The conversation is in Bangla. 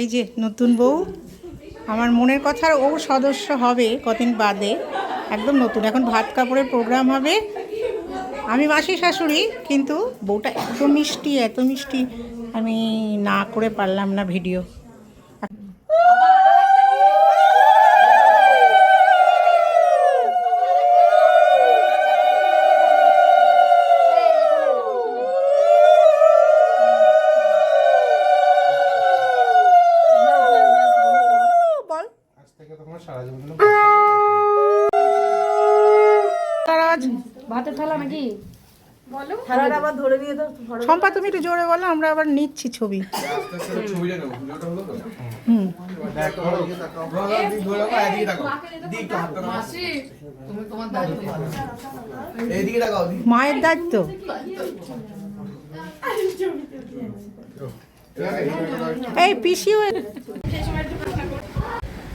এই যে নতুন বউ, আমার মনের কথার ও সদস্য হবে কদিন বাদে, একদম নতুন। এখন ভাত কাপড়ের প্রোগ্রাম হবে। আমি মাসি শাশুড়ি, কিন্তু বউটা এত মিষ্টি এত মিষ্টি। আমি না করে পারলাম না ভিডিও থেকে তোমার সারা জীবন তারা ভাতের থালা নাকি? থালাটা আবার ধরে নিয়ে দাও ধরো। শম্পা তুমি একটু জোরে বলো আমরা আবার নিচ্ছি ছবি। মায়ের দায়িত্ব। এই পিসিও